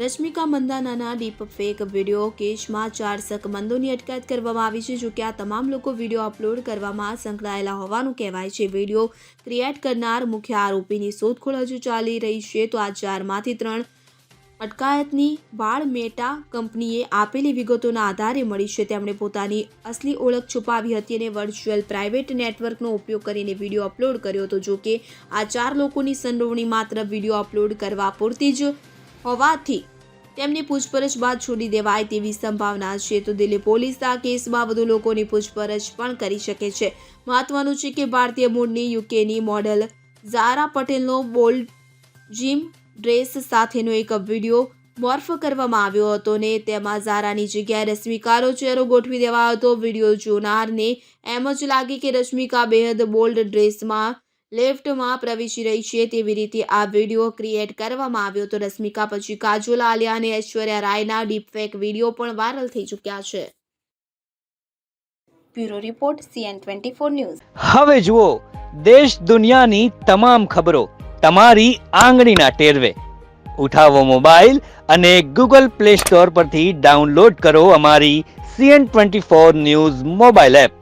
રશ્મિકા મંદાનાના deep fake video કેસમાં ચાર શકમંદોની અટકાયત કરવામાં આવી છે, જોકે આ તમામ લોકો વીડિયો અપલોડ કરવામાં સંકળાયેલા હોવાનું કહેવાય છે. વીડિયો ક્રિએટ કરનાર મુખ્ય આરોપીની શોધખોળ હજુ ચાલી રહી છે, તો આ ચારમાંથી ત્રણ અટકાયતની વાળ મેટા કંપનીએ આપેલી વિગતોના આધારે મળી છે. તેમણે પોતાની અસલી ઓળખ છુપાવી હતી અને વર્ચ્યુઅલ પ્રાઇવેટ નેટવર્કનો ઉપયોગ કરીને વીડિયો અપલોડ કર્યો હતો. જો કે આ ચાર લોકોની સંડોવણી માત્ર વીડિયો અપલોડ કરવા પૂરતી જ હોવાથી તેમની પૂછપરછ બાદ છોડી દેવાય તેવી સંભાવના છે. તો દિલ્હી પોલીસ આ કેસમાં વધુ લોકોની પૂછપરછ પણ કરી શકે છે. મહત્વનું છે કે ભારતીય મૂળની યુકેની મોડલ ઝારા પટેલનો બોલ્ડ જીમ ડ્રેસ સાથેનો એક વીડિયો મોર્ફ કરવામાં આવ્યો હતો ને તેમાં ઝારાની જગ્યાએ રશ્મિકાનો ચહેરો ગોઠવી દેવાયો હતો. વીડિયો જોનારને એમ જ લાગે કે રશ્મિકા બેહદ બોલ્ડ ડ્રેસમાં લેફ્ટમાં પ્રવેશી રહી છે તેવી રીતે આ વીડિયો ક્રિએટ કરવામાં આવ્યો તો રશ્મિકા પછી કાજોલ આલિયા અને ઐશ્વર્યા રાયના ડીપફેક વીડિયો પણ વાયરલ થઈ ચૂક્યા છે. Bureau report CN twenty four news. હવે જુઓ દેશ દુનિયાની તમામ ખબરો તમારી આંગળીના ટેરવે. ઉઠાવો મોબાઈલ અને ગૂગલ પ્લે સ્ટોર પરથી ડાઉનલોડ કરો અમારી CN twenty four news mobile app.